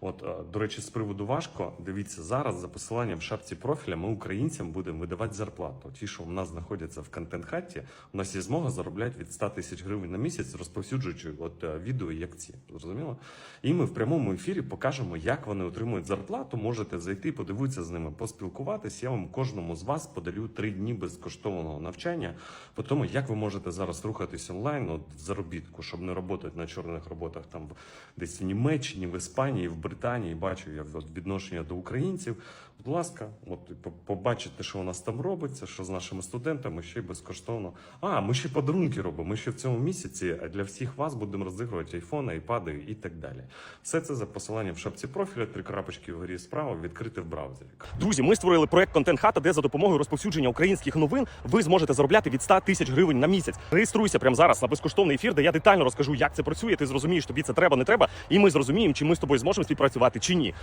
От, е, до речі, з приводу важко, дивіться, зараз за посиланням в шапці профіля ми українцям будемо видавати зарплату. Ті, що у нас знаходяться в контент-хаті, у нас є змога заробляти від 100 тисяч гривень на місяць, розповсюджуючи от, е, відео, як ці. Зрозуміло? І ми в прямому ефірі покажемо, як вони отримують зарплату. Можете зайти, подивитися з ними, поспілкуватись. Я вам кожному з вас подарю три дні безкоштовного навчання по тому, як ви можете зараз рухатись онлайн от, в заробітку, щоб не працювати на чорних роботах там десь в Німеччині, в Іспанії, в Британії. Бачу я відношення до українців. Будь ласка, от побачите, що у нас там робиться, що з нашими студентами ще й безкоштовно. А, ми ще подарунки робимо. Ми ще в цьому місяці для всіх вас будемо розігрувати айфони, айпади і так далі. Все це за посиланням в шапці профіля, три крапочки вгорі справа, відкрити в браузері. Друзі, ми створили проект Контент Хата, де за допомогою розповсюдження українських новин ви зможете заробляти від 100 тисяч гривень на місяць. Реєструйся прямо зараз на безкоштовний ефір, де я детально розкажу, як це працює. Ти зрозумієш, тобі це треба, не треба, і ми зрозуміємо, чи ми з тобою зможемо співпрацювати чи ні.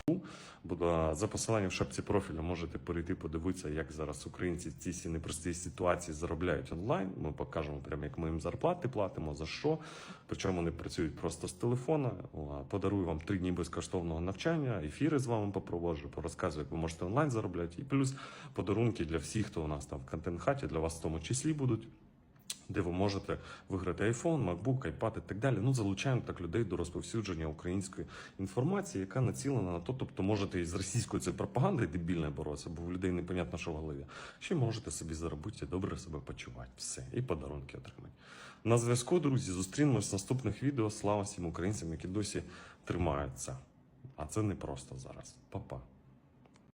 За посиланням в шапці профіля можете перейти, подивитися, як зараз українці в цій непростій ситуації заробляють онлайн. Ми покажемо прямо, як ми їм зарплати платимо, за що. Причому вони працюють просто з телефона. Подарую вам три дні безкоштовного навчання, ефіри з вами попроводжу, порозказую, як ви можете онлайн заробляти. І плюс подарунки для всіх, хто у нас там в контент-хаті, для вас в тому числі будуть де ви можете виграти iPhone, MacBook, iPad і так далі. Ну, залучаємо так людей до розповсюдження української інформації, яка націлена на то, тобто можете із російською цією пропагандою дебільною боротися, бо в людей непонятно, що в голові. Ще можете собі заробити і добре себе почувати. Все, і подарунки отримати. На зв'язку, друзі, зустрінемось в наступних відео. Слава всім українцям, які досі тримаються. А це не просто зараз. Па-па.